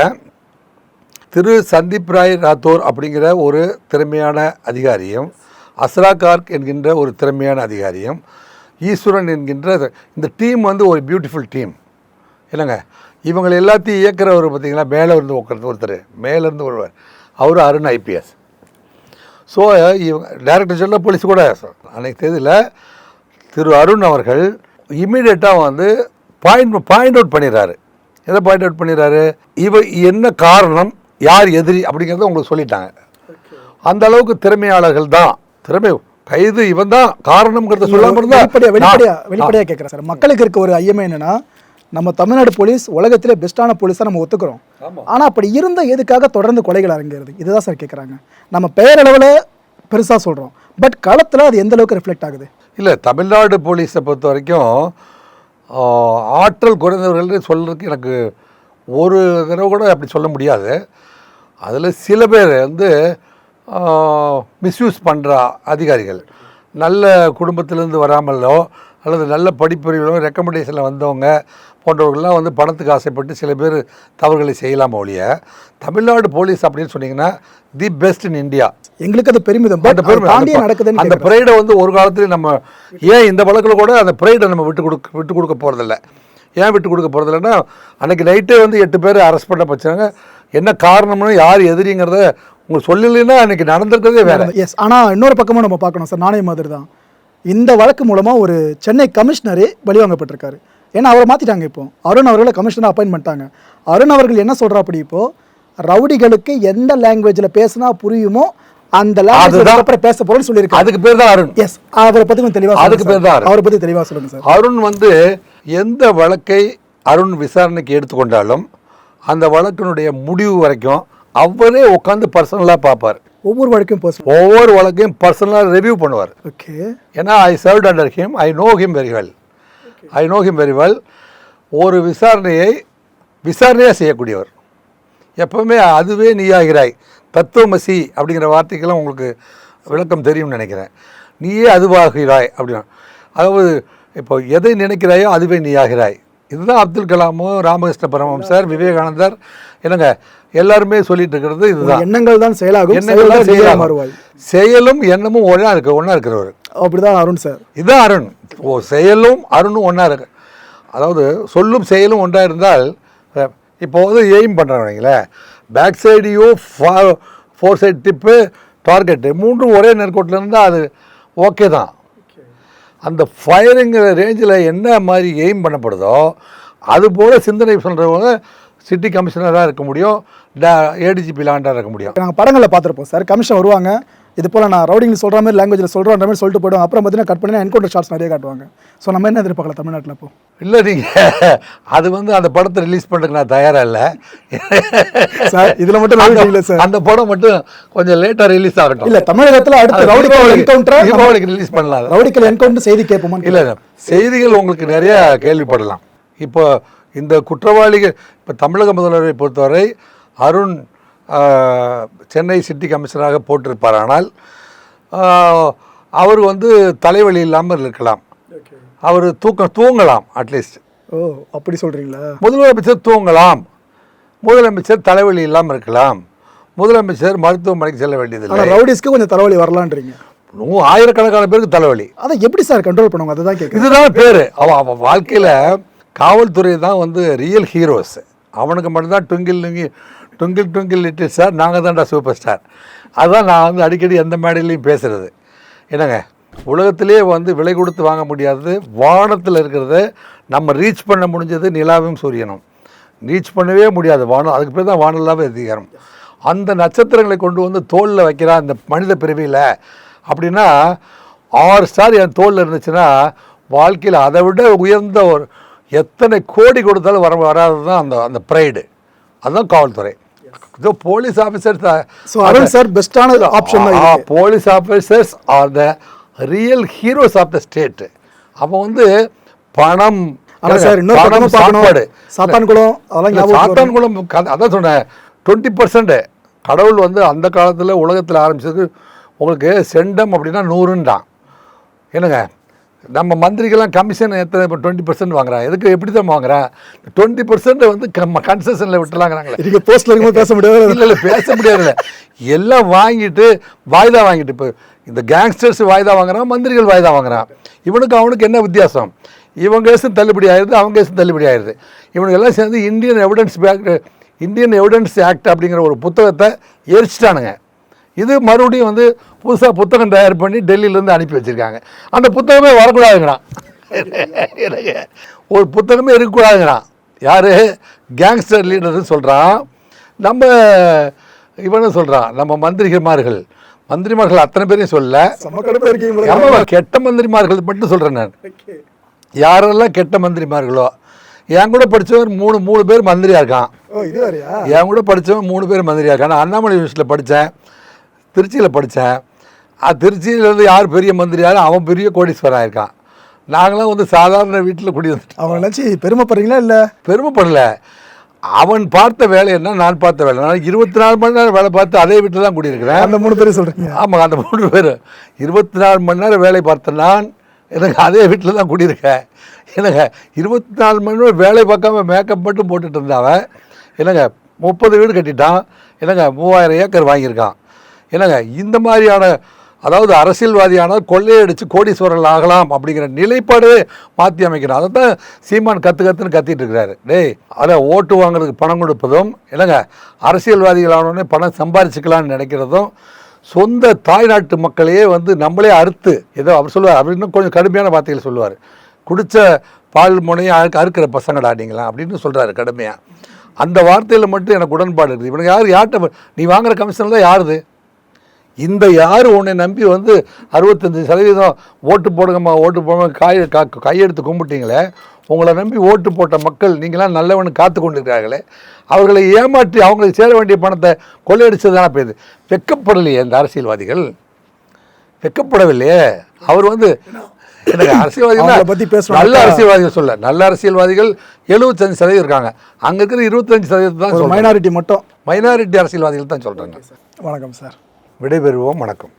திரு சந்தீப் ராய் ராத்தோர் அப்படிங்கிற ஒரு திறமையான அதிகாரியும் அஸ்ரா கார்க் என்கின்ற ஒரு திறமையான அதிகாரியும் ஈஸ்வரன் என்கின்ற இந்த டீம் வந்து ஒரு பியூட்டிஃபுல் டீம் இல்லைங்க இவங்களை எல்லாத்தையும் இயக்குறவர் பார்த்தீங்களா? மேலே இருந்து உட்கார்ந்து ஒருத்தர் மேலேருந்து ஒருவர். அவர் அருண் ஐபிஎஸ் ஸோ இவங்க டைரக்டர் ஜெனரல் போலீஸ் கூட அன்னைக்கு தேதியில் திரு அருண் அவர்கள் இமீடியட்டாக வந்து பாயிண்ட் பாயிண்ட் அவுட் பண்ணிடுறாரு. எதை பாயிண்ட் அவுட் பண்ணிடுறாரு? இவ என்ன காரணம்? யார் எதிரி அப்படிங்கிறத உங்களுக்கு சொல்லிட்டாங்க. அந்த அளவுக்கு திறமையாளர்கள் தான். திறமை கைது இவன் தான் காரணம்ங்கிறத சொல்லாம இருந்தா
வெளிப்படையா வெளிப்படையா கேட்குறேன் சார். மக்களுக்கு இருக்க ஒரு ஐயமே என்னன்னா நம்ம தமிழ்நாடு போலீஸ் உலகத்திலே பெஸ்ட்டான போலீஸாக நம்ம ஒத்துக்கிறோம். ஆனால் அப்படி இருந்த எதுக்காக தொடர்ந்து கொலைகள் அரங்கிறது? இதுதான் சார் கேட்குறாங்க நம்ம பெயரளவில் பெருசாக சொல்கிறோம் பட் களத்தில் அது எந்த அளவுக்கு ரிஃப்ளெக்ட் ஆகுது?
இல்லை தமிழ்நாடு போலீஸை பொறுத்த வரைக்கும் ஆற்றல் குறைந்தவர்கள் சொல்கிறதுக்கு எனக்கு ஒரு தடவை கூட அப்படி சொல்ல முடியாது. அதில் சில பேர் வந்து மிஸ்யூஸ் பண்ணுற அதிகாரிகள். நல்ல குடும்பத்திலேருந்து வராமலோ அல்லது நல்ல படிப்பறிவிலோ ரெக்கமெண்டேஷனில் வந்தவங்க போன்றவர்கள்லாம் வந்து பணத்துக்கு ஆசைப்பட்டு சில பேர் தவறுகளை செய்யலாம் ஒழிய தமிழ்நாடு போலீஸ் அப்படின்னு சொன்னீங்கன்னா தி பெஸ்ட் இன் இந்தியா
எங்களுக்கு அது பெருமிதம். பட் தாண்டியே
அந்த. ப்ரைடை வந்து ஒரு காலத்துல நம்ம ஏன் இந்த வழக்கில் கூட அந்த ப்ரைடை நம்ம விட்டு கொடுக்க விட்டு கொடுக்க போகிறதில்ல ஏன் விட்டு கொடுக்க போகிறதில்லன்னா அன்னைக்கு நைட்டே வந்து எட்டு பேர் அரெஸ்ட் பண்ண பச்சாங்க என்ன காரணம்னு யார் எதிரிங்கிறத உங்களுக்கு சொல்லலைன்னா அன்னைக்கு நடந்திருக்கிறதே வேற.
எஸ் ஆனால் இன்னொரு பக்கமும் நம்ம பார்க்கணும் சார். நாணய மாதிரி தான் இந்த வழக்கு மூலமாக ஒரு சென்னை கமிஷனரே பலிவாங்கப்பட்டிருக்காரு ஏன்னா அவரை மாற்றிட்டாங்க இப்போ. அருண் அவர்களை கமிஷனர் அப்பாயின்ட் பண்ணிட்டாங்க. அருண் அவர்கள் என்ன சொல்கிறா அப்படி இப்போ? ரவுடிகளுக்கு எந்த லாங்குவேஜில் பேசினா புரியுமோ அந்த லாங்குவேஜ். அப்புறம் பேச போகிறோம்னு சொல்லியிருக்காரு.
அதுக்கு பேர் தான் அருண்.
எஸ் அவரை பற்றி கொஞ்சம் தெளிவாக
அதுக்கு பேர் தான்.
அவரை பற்றி தெளிவாக சொல்லுங்கள் சார்.
அருண் வந்து எந்த வழக்கை அருண் விசாரணைக்கு எடுத்துக்கொண்டாலும் அந்த வழக்கினுடைய முடிவு வரைக்கும் அவரே உட்காந்து பர்சனலாக பார்ப்பார்.
ஒவ்வொரு வழக்கையும் பர்சன்
ஒவ்வொரு வழக்கையும் பர்சனலாக ரிவ்யூ பண்ணுவார்.
ஓகே
ஏன்னா I served under him I know him very well I know him very well ஒரு விசாரணையை விசாரணையாக செய்யக்கூடியவர். எப்பவுமே அதுவே நீயாகிறாய். தத்துவமசி அப்படிங்கிற வார்த்தைக்கெல்லாம் உங்களுக்கு விளக்கம் தெரியும்னு நினைக்கிறேன். நீயே அதுவாகிறாய் அப்படின்னா. அதாவது இப்போ எதை நினைக்கிறாயோ அதுவே நீயாகிறாய். இதுதான் அப்துல் கலாமோ ராமகிருஷ்ண பரமஹம்சர் விவேகானந்தர். என்னங்க எல்லாருமே சொல்லிட்டு இருக்கிறது இதுதான்.
எண்ணங்கள் தான் செயலாகும்
எண்ணங்கள் தான்
செயலாக. மாறுவாய்.
செயலும் எண்ணமும் ஒன்றா இருக்கு ஒன்றா இருக்கிறவர்.
அப்படிதான் அருண் சார்.
இதுதான் அருண். ஓ செயலும் அருணும் ஒன்றா இருக்கு. அதாவது சொல்லும் செயலும் ஒன்றா இருந்தால் இப்போ வந்து எய்ம் பண்ணுறாங்களே பேக் சைடையோ ஃபோர் சைடு டிப்பு டார்கெட்டு மூன்றும் ஒரே நேர்கோட்டில் இருந்தால் அது ஓகே தான். அந்த ஃபயருங்கிற ரேஞ்சில் என்ன மாதிரி எய்ம் பண்ணப்படுதோ அது போல் சிந்தனை சொல்கிறவங்க சிட்டி கமிஷனராக இருக்க முடியும் ஏடிஜிபி லாண்டாக இருக்க முடியும்.
நாங்கள் படங்களில் பார்த்துருப்போம் சார். கமிஷன் வருவாங்க இது போல் நான் ரவுடிங் சொல்கிற மாதிரி லாங்குவேஜில் சொல்கிறன்ற மாதிரி சொல்லிட்டு போய்டும் அப்புறம் பார்த்தீங்கன்னா கட் பண்ணி என்கவுண்டர் ஷார்ட்ஸ் நிறைய காட்டுவாங்க. ஸோ நம்ம என்ன எதிர்பார்க்கலாம் தமிழ்நாட்டில் இப்போ?
இல்லை நீங்கள் அது வந்து அந்த படத்தை ரிலீஸ் பண்ணுறதுக்கு நான் தயாராக இல்லை.
சார் இதில் மட்டும் நம்பிட்டீங்களே சார்.
அந்த படம் மட்டும் கொஞ்சம் லேட்டாக ரிலீஸ் ஆகட்டும்.
இல்லை தமிழகத்தில் அடுத்து ரவுடிக்கல் என்கவுண்டர்
தீபாவளிக்கு ரிலீஸ் பண்ணலாம் அதை.
ரவுடிக்கல் என்கவுண்டர் செய்தி கேட்போமா
இல்லை இல்லை. செய்திகள் உங்களுக்கு நிறைய கேள்விப்படலாம். இப்போ இந்த குற்றவாளிகள் இப்போ தமிழக முதல்வரை பொறுத்தவரை அருண் சென்னை சிட்டி கமிஷனராக போட்டிருப்பார். ஆனால் அவர் வந்து தலைவலி இல்லாமல் இருக்கலாம். அவர் தூக்கம் தூங்கலாம் அட்லீஸ்ட்
ஓ அப்படி சொல்கிறீங்களா
முதலமைச்சர் தூங்கலாம். முதலமைச்சர் தலைவலி இல்லாமல் இருக்கலாம். முதலமைச்சர் மருத்துவமனைக்கு செல்ல வேண்டியதில்லை.
ஆனால் ரவுடிஸ்க்கு கொஞ்சம் தலைவலி வரலான்றீங்க.
நூ- ஆயிரக்கணக்கான பேருக்கு தலைவலி.
அதை எப்படி சார் கண்ட்ரோல் பண்ணுவாங்க? அதை தான் கேட்குறேன்
இதுதான் பேர். அவன் அவன் வாழ்க்கையில் காவல்துறை தான் வந்து ரியல் ஹீரோஸ் அவனுக்கு மட்டும்தான் டுங்கில் லுங்கி டுங்கில் டுங்கில் லிட்டில் ஸ்டார் நாங்கள் தான்டா சூப்பர் ஸ்டார். அதுதான் நான் வந்து அடிக்கடி எந்த மேடையிலையும் பேசுகிறது என்னங்க உலகத்திலே வந்து விலை கொடுத்து வாங்க முடியாதது வானத்தில் இருக்கிறத நம்ம ரீச் பண்ண முடிஞ்சது நிலாவும் சூரியனும். ரீச் பண்ணவே முடியாது வானம் அதுக்கு பேர் தான் வானலாவே அதிகாரம். அந்த நட்சத்திரங்களை கொண்டு வந்து தோலில் வைக்கிறான் இந்த மனித பிறவியில். அப்படின்னா ஆறு ஸ்டார் என் தோலில் இருந்துச்சுன்னா வாழ்க்கையில் அதை விட உயர்ந்த ஒரு எத்தனை கோடி கொடுத்தாலும் வர வராது தான் அந்த அந்த ப்ரைடு அதுதான் காவல்துறை. இதோ police officers
so Arun sir பெஸ்ட்டான option.
Police officers are the real heroes of the state அவன் வந்து பணம்
சார் பார்க்கணும்.
சாப்பாடு.
சாத்தான்குளம் அதெல்லாம்.
சாத்தான்குளம் அதான் சொன்னேன். டுவெண்ட்டி பர்சன்ட் கடவுள் வந்து அந்த காலத்தில் உலகத்தில் ஆரம்பிச்சது உங்களுக்கு செண்டம் அப்படின்னா நூறுன்றான். என்னங்க? நம்ம மந்திரிக்கெல்லாம் கமிஷன் எத்தனை இப்போ டுவெண்ட்டி பர்சன்ட் வாங்குறான் எதுக்கு எப்படி தான் வாங்குறான் டுவெண்ட்டி பர்சன்ட் வந்து கன்செஷனில் விட்டுலாங்கிறாங்களே.
நீங்க போஸ்ட்ல இருக்கும்போது பேச முடியாது?
இல்லை இல்லை பேச முடியாதுல்ல. எல்லாம் வாங்கிட்டு வாய்தா வாங்கிட்டு இப்போ இந்த கேங்ஸ்டர்ஸ் வாய்தா வாங்குறான் மந்திரிகள் வாய்தா வாங்குறான் இவனுக்கு அவனுக்கு என்ன வித்தியாசம்? இவன் கேஸும் தள்ளுபடி ஆயிடுது அவன் கேஸும் தள்ளுபடி ஆயிடுது இவனுக்கு எல்லாம் சேர்ந்து இந்தியன் எவிடன்ஸ் பேக் இந்தியன் எவிடன்ஸ் ஆக்ட் அப்படிங்கிற ஒரு புத்தகத்தை எரிச்சிட்டானுங்க. இது மறுபடியும் வந்து புதுசாக புத்தகம் தயார் பண்ணி டெல்லியிலேருந்து அனுப்பி வச்சுருக்காங்க. அந்த புத்தகமே வரக்கூடாதுங்கிறான் ஒரு புத்தகமே இருக்கக்கூடாதுங்கிறான் யார்? கேங்ஸ்டர் லீடர்னு சொல்கிறான் நம்ம இவனும் சொல்கிறான் நம்ம மந்திரிமார்கள். மந்திரிமார்கள் அத்தனை பேரையும் சொல்ல கெட்ட மந்திரிமார்கள் மட்டும் சொல்கிறேன் நான். யாரெல்லாம் கெட்ட மந்திரிமார்களோ என் கூட படித்தவன் மூணு மூணு பேர் மந்திரியாக இருக்கான். என் கூட படித்தவன் மூணு பேர் மந்திரியாக இருக்கான். நான் அண்ணாமலை யூனிவர்சிட்டியில் படித்தேன் திருச்சியில் படித்தேன் திருச்சியிலேருந்து யார் பெரிய மந்திரியாரோ அவன் பெரிய கோடீஸ்வரன் ஆயிருக்கான் நாங்களாம் வந்து சாதாரண வீட்டில் குடி வந்துட்டோம்.
அவங்க நினச்சி பெருமைப்படுறீங்களா இல்லை?
பெருமைப்படல. அவன் பார்த்த வேலை என்ன நான் பார்த்த வேலை. நான் இருபத்தி நாலு மணி நேரம் வேலை பார்த்து அதே வீட்டில் தான் குடியிருக்கிறேன்.
அந்த மூணு பேரும் சொல்றீங்க.
ஆமாம் அந்த மூணு பேர் இருபத்தி நாலு மணி நேரம் வேலை பார்த்த நான் எனக்கு அதே வீட்டில் தான் குடியிருக்கேன். எனக்கு இருபத்தி நாலு மணி நேரம் வேலை பார்க்காம மேக்கப் மட்டும் போட்டுட்டு இருந்தாவன் என்னங்க முப்பது வீடு கட்டிட்டான். என்னங்க மூவாயிரம் ஏக்கர் வாங்கியிருக்கான். என்னங்க இந்த மாதிரியான அதாவது அரசியல்வாதியானது கொள்ளையடிச்சு கோடீஸ்வரர்கள் ஆகலாம் அப்படிங்கிற நிலைப்பாடே மாற்றி அமைக்கிறார். அதை தான் சீமான் கற்று கற்றுன்னு கத்திட்டு இருக்கிறாரு. டேய் அதை ஓட்டு வாங்குறதுக்கு பணம் கொடுப்பதும் இல்லைங்க அரசியல்வாதிகளானோடனே பணம் சம்பாரிச்சுக்கலாம்னு நினைக்கிறதும் சொந்த தாய்நாட்டு மக்களையே வந்து நம்மளே அறுத்து ஏதோ அவர் சொல்லுவார் அவர் இன்னும் கொஞ்சம் கடுமையான வார்த்தைகள் சொல்லுவார். குடித்த பால் முனையை அறுக்க அறுக்கிற பசங்கடா நீங்களா அப்படின்னு சொல்கிறாரு கடுமையாக அந்த வார்த்தையில் மட்டும் எனக்கு உடன்பாடு இருக்குது. இவனுக்கு யார் யார்கிட்ட நீ வாங்குற கமிஷன் தான் யாருது? இந்த யார் உன்னை நம்பி வந்து அறுபத்தஞ்சு சதவீதம் ஓட்டு போடுங்கம்மா ஓட்டு போடுங்க காய் கா கையெடுத்து கும்பிட்டீங்களே? உங்களை நம்பி ஓட்டு போட்ட மக்கள் நீங்களாம் நல்லவனு காத்து கொண்டிருக்கிறார்களே. அவர்களை ஏமாற்றி அவங்களுக்கு சேர வேண்டிய பணத்தை கொள்ளையடிச்சது தானே போயுது. வெக்கப்படலையே இந்த அரசியல்வாதிகள்? வெக்கப்படவில்லையே. அவர் வந்து எனக்கு அரசியல்வாதிகள்
பத்தி பேசணும்.
நல்ல அரசியல்வாதிகள் சொல்ல நல்ல அரசியல்வாதிகள் எழுபத்தஞ்சு சதவீதம் இருக்காங்க. அங்கே இருக்கிற இருபத்தஞ்சு சதவீதம் தான்.
மைனாரிட்டி மட்டும்.
மைனாரிட்டி அரசியல்வாதிகள் தான் சொல்கிறாங்க
வணக்கம் சார்.
விடைபெறுவோம். வணக்கம்.